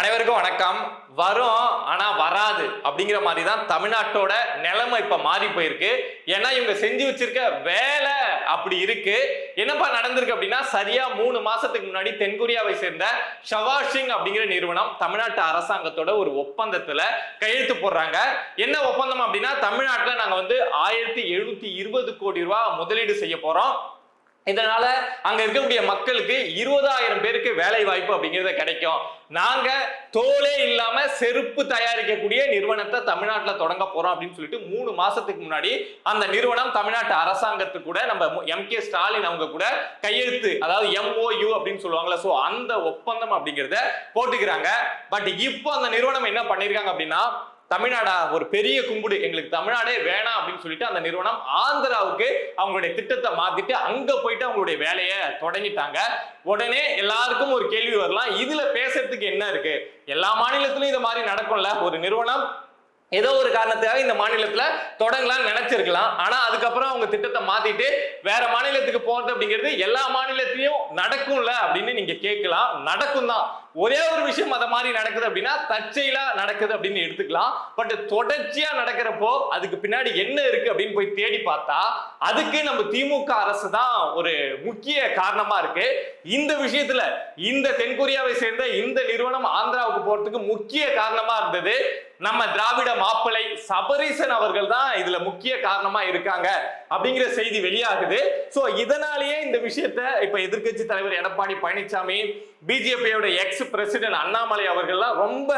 அனைவருக்கும் வணக்கம். வரும் ஆனா வராது அப்படிங்கிற மாதிரி தான் தமிழ்நாட்டோட நிலைமை இப்ப மாறி போயிருக்கு. ஏன்னா இவங்க செஞ்சு வச்சிருக்க வேலை அப்படி இருக்கு. என்னப்பா நடந்திருக்கு அப்படின்னா சரியா மூணு மாசத்துக்கு முன்னாடி தென்கொரியாவை சேர்ந்த ஷவாஷிங் அப்படிங்கிற நிறுவனம் தமிழ்நாட்டு அரசாங்கத்தோட ஒரு ஒப்பந்தத்துல கையெழுத்து போடுறாங்க. என்ன ஒப்பந்தம் அப்படின்னா தமிழ்நாட்டில் நாங்க வந்து ஆயிரத்தி எழுநூத்தி இருபது கோடி ரூபாய் முதலீடு செய்ய போறோம். இதனால அங்க இருக்கக்கூடிய மக்களுக்கு இருபதாயிரம் பேருக்கு வேலை வாய்ப்பு அப்படிங்கிறது கிடைக்கும். நாங்க தோலே இல்லாம செருப்பு தயாரிக்கக்கூடிய நிறுவனத்தை தமிழ்நாட்டில் தொடங்க போறோம் அப்படின்னு சொல்லிட்டு மூணு மாசத்துக்கு முன்னாடி அந்த நிறுவனம் தமிழ்நாட்டு அரசாங்கத்துக்கு கூட நம்ம எம் கே ஸ்டாலின் அவங்க கூட கையெழுத்து அதாவது எம்ஓயு அப்படின்னு சொல்லுவாங்கல்ல. ஸோ அந்த ஒப்பந்தம் அப்படிங்கிறத போட்டுக்கிறாங்க. பட் இப்போ அந்த நிறுவனம் என்ன பண்ணிருக்காங்க அப்படின்னா தமிழ்நாடா? ஒரு பெரிய கும்புடு. எங்களுக்கு தமிழ்நாடே வேணாம் அப்படின்னு சொல்லிட்டு அந்த நிறுவனம் ஆந்திராவுக்கு அவங்களுடைய திட்டத்தை மாத்திட்டு அங்க போயிட்டு அவங்களுடைய வேலையை தொடங்கிட்டாங்க. உடனே எல்லாருக்கும் ஒரு கேள்வி வரலாம். இதுல பேசுறதுக்கு என்ன இருக்கு? எல்லா மாநிலத்திலும் இது மாதிரி நடக்கும்ல? ஒரு நிறுவனம் ஏதோ ஒரு காரணத்துக்காக இந்த மாநிலத்துல தொடங்கலாம்னு நினைச்சிருக்கலாம். ஆனா அதுக்கப்புறம் அவங்க திட்டத்தை மாத்திட்டு வேற மாநிலத்துக்கு போறது அப்படிங்கிறது எல்லா மாநிலத்திலையும் நடக்கும்ல அப்படின்னு நீங்க கேட்கலாம். நடக்கும் தான் ஒரே ஒரு விஷயம் அதை மாதிரி நடக்குது அப்படின்னா தற்செயலா நடக்குது அப்படின்னு எடுத்துக்கலாம். பட் தொடர்ச்சியா நடக்கிறப்போ அதுக்கு பின்னாடி என்ன இருக்கு அப்படின்னு போய் தேடி பார்த்தா அதுக்கு நம்ம திமுக அரசு தான் ஒரு முக்கிய காரணமா இருக்கு. இந்த விஷயத்துல இந்த தென்கொரியாவை சேர்ந்த இந்த நிறுவனம் ஆந்திராவுக்கு போறதுக்கு முக்கிய காரணமா இருந்தது. நம்ம திராவிட மாப்பிளை சபரீசன் அவர்கள் தான் இதுல முக்கிய காரணமா இருக்காங்க அப்படிங்கிற செய்தி வெளியாகுது. சோ இதனாலேயே இந்த விஷயத்த இப்ப எதிர்க்கட்சி தலைவர் எடப்பாடி பழனிசாமி பிஜேபியோட எக்ஸ் பிரசிடென்ட் அண்ணாமலை அவர்கள்லாம் ரொம்ப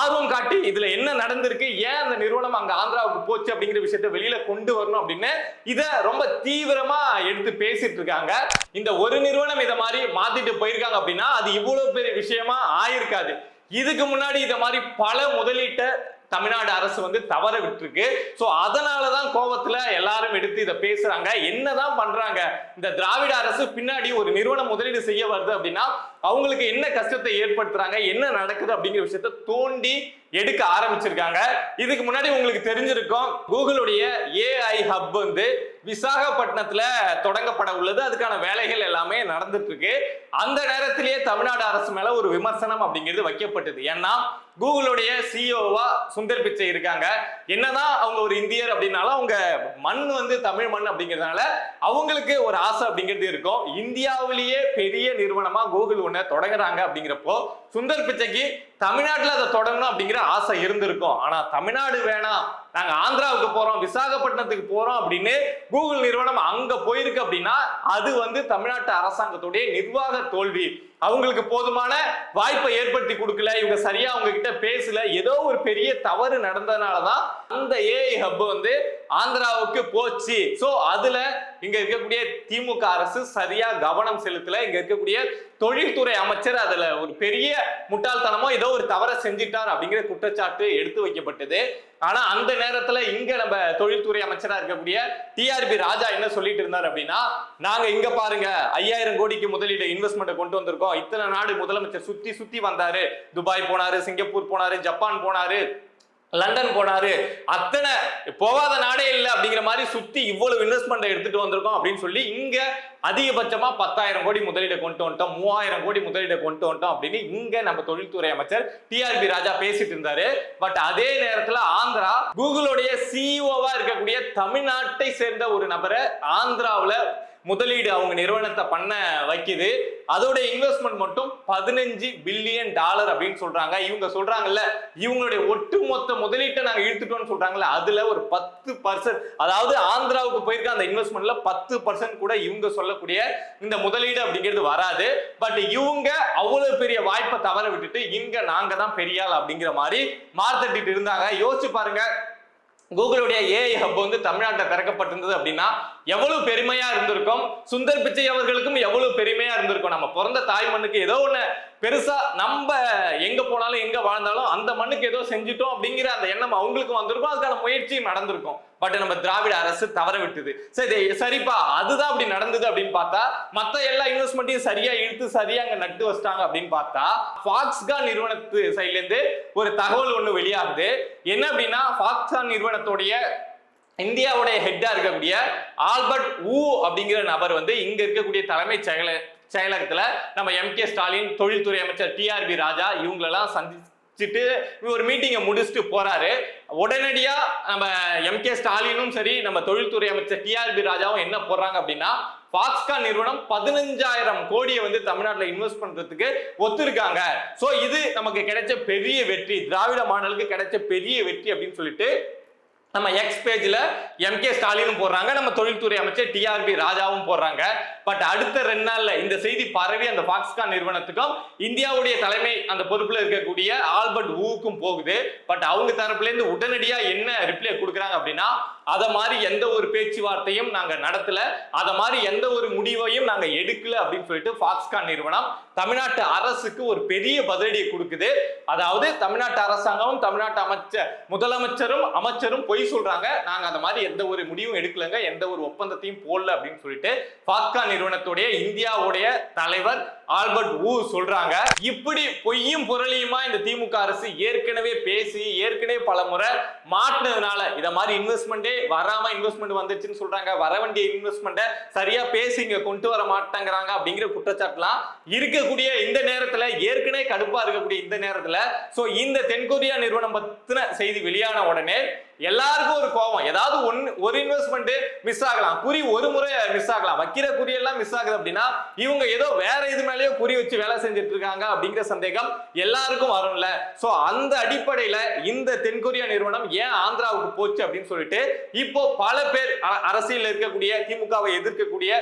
ஆர்வம் காட்டி இதுல என்ன நடந்திருக்கு ஏன் அந்த நிறுவனம் அங்க ஆந்திராவுக்கு போச்சு அப்படிங்கிற விஷயத்த வெளியில கொண்டு வரணும் அப்படின்னு இத ரொம்ப தீவிரமா எடுத்து பேசிட்டு இருக்காங்க. இந்த ஒரு நிறுவனம் இதை மாதிரி மாத்திட்டு போயிருக்காங்க அப்படின்னா அது இவ்வளவு பெரிய விஷயமா ஆயிருக்காது. இதுக்கு முன்னாடி இதை மாதிரி பல முதலீட்டை தமிழ்நாடு அரசு வந்து தவற விட்டுருக்கு. சோ அதனாலதான் கோபத்துல எல்லாரும் எடுத்து இதை பேசுறாங்க. என்னதான் பண்றாங்க? இந்த திராவிட அரசு பின்னாடி ஒரு நிறுவனம் முதலீடு செய்ய வருது அப்படின்னா அவங்களுக்கு என்ன கஷ்டத்தை ஏற்படுத்துறாங்க? என்ன நடக்குது அப்படிங்கிற விஷயத்த தோண்டி எடுக்க ஆரம்பிச்சிருக்காங்க. இதுக்கு முன்னாடி உங்களுக்கு தெரிஞ்சிருக்கும் கூகுளுடைய ஏஐ ஹப் வந்து விசாகப்பட்டினத்துல தொடங்கப்பட உள்ளது. அதுக்கான வேலைகள் எல்லாமே நடந்துட்டு இருக்கு. அந்த நேரத்திலேயே தமிழ்நாடு அரசு மேல ஒரு விமர்சனம் அப்படிங்கிறது வைக்கப்பட்டது. ஏன்னா கூகுளுடைய சிஇஓவா சுந்தர் பிச்சை இருக்காங்க. என்னதான் அவங்க ஒரு இந்தியர் அப்படின்னாலும் அவங்க மண் வந்து தமிழ் மண் அப்படிங்கிறதுனால அவங்களுக்கு ஒரு ஆசை அப்படிங்கிறது இருக்கும். இந்தியாவிலேயே பெரிய நிறுவனமா கூகுள் ஒன்று தொடங்குறாங்க அப்படிங்கிறப்போ சுந்தர் பிச்சைக்கு தமிழ்நாட்டில் அதை தொடங்கணும் அப்படிங்கிற ஆசை இருந்திருக்கும். ஆனா தமிழ்நாடு வேணாம். நாங்க ஆந்திராவுக்கு போறோம் விசாகப்பட்டினத்துக்கு போறோம் அப்படின்னு கூகுள் நிறுவனம் அங்க போயிருக்கு அப்படின்னா அது வந்து தமிழ்நாட்டு அரசாங்கத்துடைய நிர்வாக தோல்வி. அவங்களுக்கு போதுமான வாய்ப்பை ஏற்படுத்தி கொடுக்கல இவங்க சரியா அவங்க கிட்ட பேசல ஏதோ ஒரு பெரிய தவறு நடந்ததுனாலதான் அந்த ஏஐ ஹப் வந்து ஆந்திராவுக்கு போச்சு. ஸோ அதுல இங்க இருக்கக்கூடிய திமுக அரசு சரியா கவனம் செலுத்தல. இங்க இருக்கக்கூடிய தொழில்துறை அமைச்சர் அதுல ஒரு பெரிய முட்டாள்தனமோ ஏதோ ஒரு தவறை செஞ்சிட்டார் அப்படிங்கிற குற்றச்சாட்டு எடுத்து வைக்கப்பட்டது. ஆனா அந்த நேரத்துல இங்க நம்ம தொழில்துறை அமைச்சரா இருக்கக்கூடிய டிஆர்பி ராஜா என்ன சொல்லிட்டு இருந்தார் அப்படின்னா நாங்க இங்க பாருங்க ஐயாயிரம் கோடிக்கு முதலீடு இன்வெஸ்ட்மெண்ட் கொண்டு வந்திருக்கோம். இத்தனை நாடு முதலமைச்சர் சுத்தி சுத்தி வந்தாரு. துபாய் போனாரு சிங்கப்பூர் போனாரு ஜப்பான் போனாரு. லண்டன் போனாரு. அத்தனை போகாத நாடே இல்லை அப்படிங்கிற மாதிரி சுத்தி இவ்வளவு இன்வெஸ்ட்மெண்ட் எடுத்துட்டு வந்திருக்கோம் அப்படின்னு சொல்லி இங்க அதிகபட்சமா பத்தாயிரம் கோடி முதலீடு கொண்டு வந்துட்டோம் மூவாயிரம் கோடி முதலீடு கொண்டு வந்துட்டோம் அப்படின்னு இங்க நம்ம தொழில்துறை அமைச்சர் டிஆர்பி ராஜா பேசிட்டு இருந்தாரு. பட் அதே நேரத்துல ஆந்திரா கூகுளுடைய சிஇஓவா இருக்கக்கூடிய தமிழ்நாட்டை சேர்ந்த ஒரு நபரை ஆந்திராவில முதலீடு அவங்க நிறுவனத்தை பண்ண வைக்குது. அதோட இன்வெஸ்ட்மெண்ட் மட்டும் பதினஞ்சு பில்லியன் டாலர் அப்படின்னு சொல்றாங்க. இவங்க சொல்றாங்கல்ல இவங்களுடைய ஒட்டுமொத்த முதலீட்டை நாங்க இழுத்துட்டோம்னு சொல்றாங்கல்ல அதுல ஒரு பத்து பர்சன்ட் அதாவது ஆந்திராவுக்கு போயிருக்க அந்த இன்வெஸ்ட்மெண்ட்ல பத்து பர்சன்ட் கூட இவங்க சொல்லக்கூடிய இந்த முதலீடு அப்படிங்கிறது வராது. பட் இவங்க அவ்வளவு பெரிய வாய்ப்பை தவற விட்டுட்டு இங்க நாங்க தான் பெரியாள் அப்படிங்கிற மாதிரி மார்த்தட்டிட்டு இருந்தாங்க. யோசிச்சு பாருங்க கூகுளுடைய ஏஐ ஹப் வந்து தமிழ்நாட்டில் திறக்கப்பட்டிருந்தது அப்படின்னா எவ்வளவு பெருமையா இருந்திருக்கும்? சுந்தர் பிச்சை அவர்களுக்கும் எவ்வளவு பெருமையா இருந்திருக்கும்? நம்ம பிறந்த தாய் மண்ணுக்கு ஏதோ ஒண்ணு பெருசா நம்ம எங்க போனாலும் எங்க வாழ்ந்தாலும் அந்த மண்ணுக்கு ஏதோ செஞ்சுட்டோம் அப்படிங்கிற அந்த எண்ணம் அவங்களுக்கு வந்திருக்கும். அதுக்கான முயற்சியும் நடந்திருக்கும். பட் நம்ம திராவிட அரசு தவற விட்டுது. சரி சரிப்பா அதுதான் அப்படி நடந்தது அப்படின்னு பார்த்தா மத்த எல்லா இன்வெஸ்ட்மெண்ட்டையும் சரியா இழுத்து சரியா அங்க நட்டு வச்சிட்டாங்க அப்படின்னு பார்த்தா ஃபாக்ஸ்கான் நிறுவனத்து சைட்ல இருந்து ஒரு தகவல் ஒண்ணு வெளியாகுது. என்ன அப்படின்னா ஃபாக்ஸ்கான் நிறுவனத்துடைய இந்தியாவுடைய ஹெட்டா இருக்கக்கூடிய ஆல்பர்ட் ஊ அப்படிங்கிற நபர் வந்து இங்க இருக்கக்கூடிய தலைமைச் செயல செயலகத்துல நம்ம எம் கே ஸ்டாலின் தொழில்துறை அமைச்சர் டிஆர்பி ராஜா இவங்களெல்லாம் சந்திச்சுட்டு ஒரு மீட்டிங்கை முடிச்சுட்டு போறாரு. உடனடியா நம்ம எம் கே ஸ்டாலினும் சரி நம்ம தொழில்துறை அமைச்சர் டிஆர்பி ராஜாவும் என்ன போடுறாங்க அப்படின்னா ஃபாக்ஸ்கான் நிறுவனம் பதினஞ்சாயிரம் கோடியை வந்து தமிழ்நாட்டில் இன்வெஸ்ட் பண்றதுக்கு ஒத்துருக்காங்க. சோ இது நமக்கு கிடைச்ச பெரிய வெற்றி திராவிட மாடலுக்கு கிடைச்ச பெரிய வெற்றி அப்படின்னு சொல்லிட்டு நம்ம எக்ஸ் பேஜில் எம் கே ஸ்டாலினும் போடுறாங்க. நம்ம தொழில்துறை அமைச்சர் டிஆர்பி ராஜாவும் போடுறாங்க. பட் அடுத்த ரெண்டு நாளில் இந்த செய்தி பரவி அந்த பாக்ஸ்கான் நிறுவனத்துக்கும் இந்தியாவுடைய தலைமை அந்த பொறுப்பில் இருக்கக்கூடிய ஆல்பர்ட் ஊக்கும் போகுது. பட் அவங்க தரப்புலேருந்து உடனடியாக என்ன ரிப்ளை கொடுக்குறாங்க அப்படின்னா அதை மாதிரி எந்த ஒரு பேச்சுவார்த்தையும் நாங்கள் நடத்தலை. அதை மாதிரி எந்த ஒரு முடிவையும் நாங்க எடுக்கல அப்படின்னு சொல்லிட்டு ஃபாக்ஸ்கான் நிறுவனம் தமிழ்நாட்டு அரசுக்கு ஒரு பெரிய பதிலடியை கொடுக்குது. அதாவது தமிழ்நாட்டு அரசாங்கமும் தமிழ்நாட்டு அமைச்சர் முதலமைச்சரும் அமைச்சரும் பொய் சொல்றாங்க. நாங்க அந்த மாதிரி எந்த ஒரு முடிவும் எடுக்கலங்க. எந்த ஒரு ஒப்பந்தத்தையும் போடல அப்படின்னு சொல்லிட்டு ஃபாக்ஸ்கான் நிறுவனத்துடைய இந்தியாவுடைய தலைவர் ஆல்பர்ட் ஊ சொல்றாங்க இப்படி பொய்யும் புரளியுமா இந்த திமுக அரசு ஏற்கனவே பேசி ஏற்கனவே பல முறை மாட்டினதுனால இத மாதிரி இன்வெஸ்ட்மெண்டே வராம இன்வெஸ்ட்மெண்ட் வந்துச்சுன்னு சொல்றாங்க வர வேண்டிய இன்வெஸ்ட்மெண்ட்டை சரியா பேசி இங்க கொண்டு வர மாட்டேங்கிறாங்க அப்படிங்கிற குற்றச்சாட்டுலாம் இருக்கக்கூடிய இந்த நேரத்துல ஏற்கனவே கடுப்பா இருக்கக்கூடிய இந்த நேரத்துல சோ இந்த தென்கொரியா நிறுவனம் பத்தின செய்தி வெளியான உடனே எல்லாருக்கும் ஒரு கோபம். ஏதாவது ஒன்னு ஒரு இன்வெஸ்ட்மெண்ட் மிஸ் ஆகலாம். குறி ஒரு முறை மிஸ் ஆகலாம். வைக்கிற குறி எல்லாம் மிஸ் ஆகுது அப்படின்னா இவங்க ஏதோ வேற இது மேலேயோ குறி வச்சு வேலை செஞ்சுட்டு இருக்காங்க அப்படிங்கிற சந்தேகம் எல்லாருக்கும் வரும்ல. சோ அந்த அடிப்படையில இந்த தென்கொரியா நிறுவனம் ஏன் ஆந்திராவுக்கு போச்சு அப்படின்னு சொல்லிட்டு இப்போ பல பேர் அ- இருக்கக்கூடிய திமுகவை எதிர்க்கக்கூடிய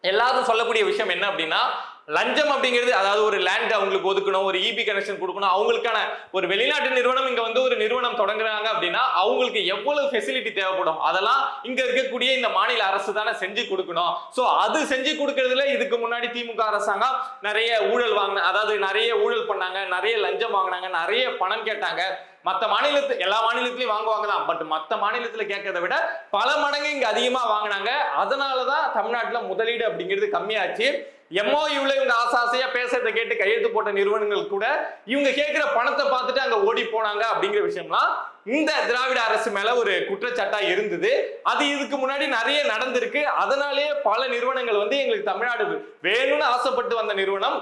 எல்லாரும் சொல்லக்கூடிய விஷயம் என்ன அப்படின்னா லஞ்சம் அப்படிங்கிறது அதாவது ஒரு லேண்ட் அவங்களுக்கு ஒதுக்கணும் ஒரு இபி கனெக்ஷன் கொடுக்கணும் அவங்களுக்கான ஒரு வெளிநாட்டு நிறுவனம் இங்க வந்து ஒரு நிறுவனம் தொடங்குறாங்க அப்படின்னா அவங்களுக்கு எவ்வளவு ஃபெசிலிட்டி தேவைப்படும்? அதெல்லாம் இங்க இருக்கக்கூடிய இந்த மாநில அரசு தானே செஞ்சு கொடுக்கணும். சோ அது செஞ்சு கொடுக்கறதுல இதுக்கு முன்னாடி திமுக அரசாங்கம் நிறைய ஊழல் வாங்கின அதாவது நிறைய ஊழல் பண்ணாங்க நிறைய லஞ்சம் வாங்கினாங்க நிறைய பணம் கேட்டாங்க. மற்ற மாநிலத்து எல்லா மாநிலத்திலையும் வாங்குவாங்க தான் பட் மற்ற மாநிலத்தில் கேட்கறத விட பல மடங்கு இங்கே அதிகமாக வாங்கினாங்க. அதனாலதான் தமிழ்நாட்டில் முதலீடு அப்படிங்கிறது கம்மியாச்சு. எம்ஓயூல இவங்க ஆசை பேசுறத கேட்டு கையெழுத்து போட்ட நிறுவனங்கள் கூட இவங்க கேட்கிற பணத்தை பார்த்துட்டு அங்க ஓடி போனாங்க அப்படிங்கிற விஷயம்லாம் இந்த திராவிட அரசு மேல ஒரு குற்றச்சாட்டா இருந்தது. அது இதுக்கு முன்னாடி நிறைய நடந்திருக்கு. அதனாலேயே பல நிறுவனங்கள் வந்து எங்களுக்கு தமிழ்நாடு வேணும்னு ஆசைப்பட்டு வந்த நிறுவனம்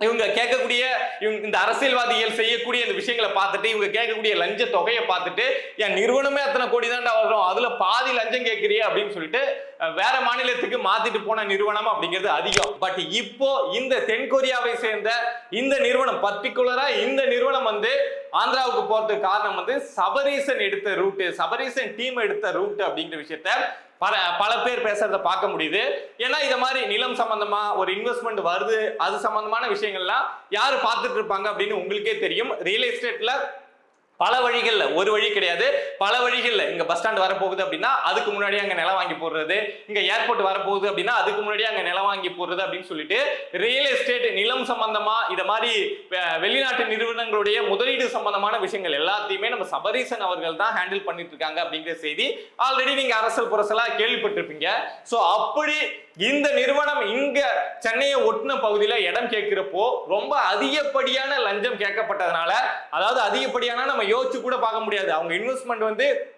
இவங்க கேட்கக்கூடிய இவங்க இந்த அரசியல்வாதிகள் செய்யக்கூடிய இந்த விஷயங்களை பார்த்துட்டு இவங்க கேட்கக்கூடிய லஞ்ச தொகையை பார்த்துட்டு என் நிறுவனமே அத்தனை கோடி தான்டா வரும் அதுல பாதி லஞ்சம் கேட்கிறியே அப்படின்னு சொல்லிட்டு வேற மாநிலத்துக்கு மாத்திட்டு போன நிறுவனம் அப்படிங்கிறது அதிகம். பட் இப்போ இந்த தென்கொரியாவை சேர்ந்த இந்த நிறுவனம் பர்டிகுலரா இந்த நிறுவனம் வந்து ஆந்திராவுக்கு போறதுக்கு காரணம் வந்து சபரீசன் எடுத்த ரூட் சபரீசன் டீம் எடுத்த ரூட் அப்படிங்கிற விஷயத்த பல பல பேர் பேசுறத பார்க்க முடியுது. ஏன்னா இதை மாதிரி நிலம் சம்பந்தமா ஒரு இன்வெஸ்ட்மெண்ட் வருது அது சம்பந்தமான விஷயங்கள்லாம் யாரு பார்த்துட்டு இருப்பாங்க அப்படின்னு உங்களுக்கே தெரியும். ரியல் எஸ்டேட்ல பல வழிகள்ல ஒரு வழி கிடையாது. பல வழிகள்ல இங்க பஸ் ஸ்டாண்ட் வரப்போகுது அப்படின்னா அதுக்கு முன்னாடி அங்க நிலம் வாங்கி போடுறது. இங்க ஏர்போர்ட் வரப்போகுது அப்படின்னா அதுக்கு முன்னாடி அங்க நிலம் வாங்கி போடுறது அப்படின்னு சொல்லிட்டு ரியல் எஸ்டேட் நிலம் சம்பந்தமா இத மாதிரி வெளிநாட்டு நிறுவனங்களுடைய முதலீடு சம்பந்தமான விஷயங்கள் எல்லாத்தையுமே நம்ம சபரீசன் அவர்கள் தான் ஹேண்டில் பண்ணிட்டு இருக்காங்க அப்படிங்கிற செய்தி ஆல்ரெடி நீங்க அரசல் புரசலா கேள்விப்பட்டிருப்பீங்க. ஸோ அப்படி இந்த நிறுவனம் இங்க சென்னையை ஒட்டின பகுதியில இடம் கேட்கிறப்போ ரொம்ப அதிகப்படியான லஞ்சம் கேட்கப்பட்டதுனால அதாவது அதிகப்படியான நம்ம யோசிச்சு கூட பார்க்க முடியாது. அவங்க இன்வெஸ்ட்மெண்ட் வந்து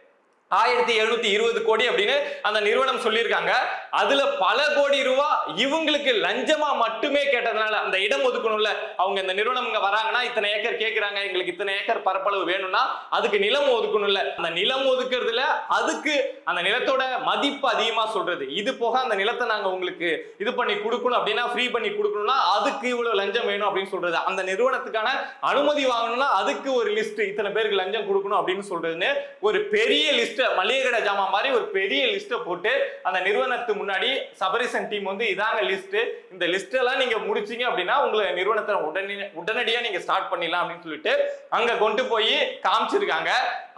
ஆயிரத்தி எழுநூத்தி இருபது கோடி அப்படின்னு அந்த நிறுவனம் சொல்லியிருக்காங்க. அதுல பல கோடி ரூபா இவங்களுக்கு லஞ்சமா மட்டுமே கேட்டதுனால அந்த இடம் ஒதுக்கணும்ல. அவங்க இந்த நிறுவனம் இங்க வராங்கன்னா இத்தனை ஏக்கர் கேட்கிறாங்க எங்களுக்கு இத்தனை ஏக்கர் பரப்பளவு வேணும்னா அதுக்கு நிலம் ஒதுக்கணும்ல. அந்த நிலம் ஒதுக்குறதுல அதுக்கு அந்த நிலத்தோட மதிப்பு அதிகமா சொல்றது. இது போக அந்த நிலத்தை நாங்க உங்களுக்கு இது பண்ணி கொடுக்கணும் அப்படின்னா ஃப்ரீ பண்ணி கொடுக்கணும்னா அதுக்கு இவ்வளவு லஞ்சம் வேணும் அப்படின்னு சொல்றது. அந்த நிறுவனத்துக்கான அனுமதி வாங்கணும்னா அதுக்கு ஒரு லிஸ்ட் இத்தனை பேருக்கு லஞ்சம் கொடுக்கணும் அப்படின்னு சொல்றதுன்னு ஒரு பெரிய லிஸ்ட் மளிகை கடை ஜாமான் மாதிரி ஒரு பெரிய லிஸ்ட்டை போட்டு அந்த நிறுவனத்துக்கு முன்னாடி சபரிசன் டீம் வந்து இதாங்க லிஸ்ட்டு. இந்த லிஸ்ட்டெல்லாம் நீங்கள் முடிச்சிங்க அப்படின்னா உங்களை நிறுவனத்தை உடனே உடனடியாக நீங்கள் ஸ்டார்ட் பண்ணிடலாம் அப்படின்னு சொல்லிட்டு அங்கே கொண்டு போய் காமிச்சிருக்காங்க.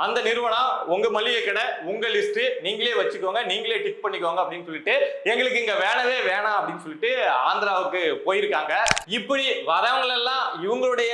அந்த நிறுவனம் உங்கள் மளிகை கடை உங்கள் லிஸ்ட்டு நீங்களே வச்சுக்கோங்க நீங்களே டிக் பண்ணிக்கோங்க அப்படின்னு சொல்லிட்டு எங்களுக்கு இங்கே வேணவே வேணாம் அப்படின்னு சொல்லிட்டு ஆந்திராவுக்கு போயிருக்காங்க. இப்படி வரவங்களெல்லாம் இவங்களுடைய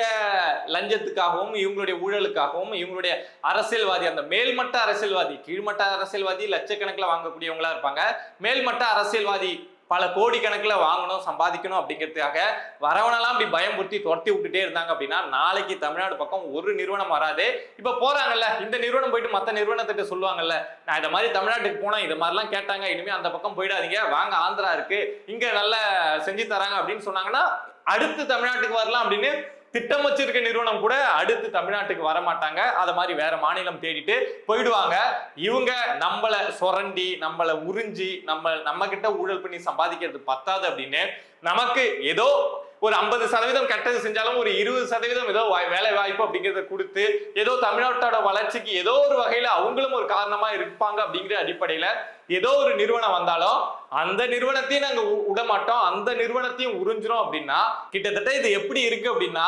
லஞ்சத்துக்காகவும் இவங்களுடைய ஊழலுக்காகவும் இவங்களுடைய அரசியல்வாதி அந்த மேல்மட்ட அரசியல்வாதி கீழ்மட்ட அரசியல்வாதி லட்சக்கணக்கில் வாங்கக்கூடியவங்களா இருப்பாங்க. மேல்மட்ட அரசியல்வாதி பல கோடி கணக்கில் வாங்கணும் சம்பாதிக்கணும் அப்படிங்கிறதுக்காக வரவனெல்லாம் இப்படி பயமுறுத்தி துரத்தி விட்டுட்டே இருந்தாங்க அப்படின்னா நாளைக்கு தமிழ்நாடு பக்கம் ஒரு நிறுவனம் வராது. இப்போ போகிறாங்கல்ல இந்த நிறுவனம் போயிட்டு மற்ற நிறுவனத்திட்ட சொல்லுவாங்கல்ல நான் இந்த மாதிரி தமிழ்நாட்டுக்கு போனேன் இது மாதிரிலாம் கேட்டாங்க இனிமேல் அந்த பக்கம் போயிடாதீங்க வாங்க ஆந்திரா இருக்குது இங்கே நல்லா செஞ்சு தராங்க அப்படின்னு சொன்னாங்கன்னா அடுத்து தமிழ்நாட்டுக்கு வரலாம் அப்படின்னு திட்டம் வச்சிருக்க நிறுவனம் கூட அடுத்து தமிழ்நாட்டுக்கு வர மாட்டாங்க அதை மாதிரி வேற மாநிலம் தேடிட்டு போயிடுவாங்க. இவங்க நம்மள சுரண்டி நம்மள உறிஞ்சி நம்ம நம்ம கிட்ட ஊழல் பண்ணி சம்பாதிக்கிறது பத்தாது அப்படின்னு நமக்கு ஏதோ ஒரு ஐம்பது சதவீதம் கெட்டது செஞ்சாலும் ஒரு இருபது சதவீதம் ஏதோ வாய்- வேலை வாய்ப்பு அப்படிங்கிறத கொடுத்து ஏதோ தமிழ்நாட்டோட வளர்ச்சிக்கு ஏதோ ஒரு வகையில அவங்களும் ஒரு காரணமா இருப்பாங்க அப்படிங்கிற அடிப்படையில ஏதோ ஒரு நிறுவனம் வந்தாலும் அந்த நிறுவனத்தையும் நாங்க உ- விட மாட்டோம். அந்த நிறுவனத்தையும் உறிஞ்சிரும் அப்படின்னா கிட்டத்தட்ட இது எப்படி இருக்கு அப்படின்னா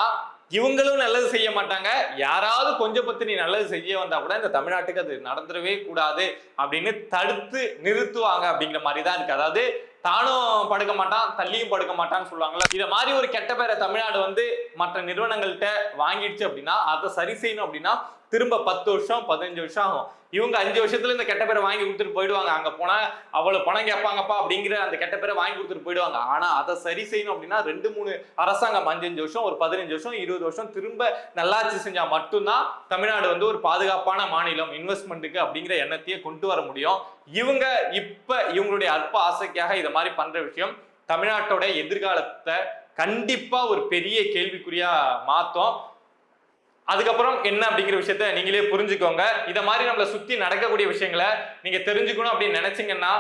இவங்களும் நல்லது செய்ய மாட்டாங்க. யாராவது கொஞ்சம் பத்து நீ நல்லது செய்ய வந்தா கூட இந்த தமிழ்நாட்டுக்கு அது நடந்துடவே கூடாது அப்படின்னு தடுத்து நிறுத்துவாங்க அப்படிங்கிற மாதிரி தான் இருக்கு. அதாவது தானும் படுக்க மாட்டான் தள்ளியும் படுக்க மாட்டான்னு சொல்லுவாங்கல்ல. இதை மாதிரி ஒரு கெட்ட பேரை தமிழ்நாடு வந்து மற்ற நிறுவனங்கள்கிட்ட வாங்கிடுச்சு அப்படின்னா அதை சரி செய்யணும் அப்படின்னா திரும்ப பத்து வருஷம் பதினஞ்சு வருஷம் ஆகும். இவங்க அஞ்சு வருஷத்துல இந்த கெட்ட பேரை வாங்கி கொடுத்துட்டு போயிடுவாங்க. அங்க போனா அவ்வளவு பணம் கேட்பாங்கப்பா அப்படிங்கிற அந்த கெட்ட பேரை வாங்கி கொடுத்துட்டு போயிடுவாங்க. ஆனா அதை சரி செய்யணும் அப்படின்னா ரெண்டு மூணு அரசாங்கம் அஞ்சஞ்சு வருஷம் ஒரு பதினஞ்சு வருஷம் இருபது வருஷம் திரும்ப நல்லாட்சி செஞ்சா மட்டும்தான் தமிழ்நாடு வந்து ஒரு பாதுகாப்பான மாநிலம் இன்வெஸ்ட்மெண்ட்டுக்கு அப்படிங்கிற எண்ணத்தையே கொண்டு வர முடியும். இவங்க இப்ப இவங்களுடைய அற்ப ஆசைக்காக இதை மாதிரி பண்ற விஷயம் தமிழ்நாட்டோட எதிர்காலத்தை கண்டிப்பா ஒரு பெரிய கேள்விக்குறியா மாத்தோம். அதுக்கப்புறம் என்ன அப்படிங்கிற விஷயத்த நீங்களே புரிஞ்சுக்கோங்க. இதை மாதிரி நம்மளை சுற்றி நடக்கக்கூடிய விஷயங்களை நீங்கள் தெரிஞ்சுக்கணும் அப்படின்னு நினச்சிங்கன்னா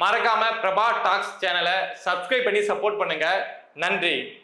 மறக்காம பிரபா டாக்ஸ் சேனலை சப்ஸ்கிரைப் பண்ணி சப்போர்ட் பண்ணுங்க. நன்றி.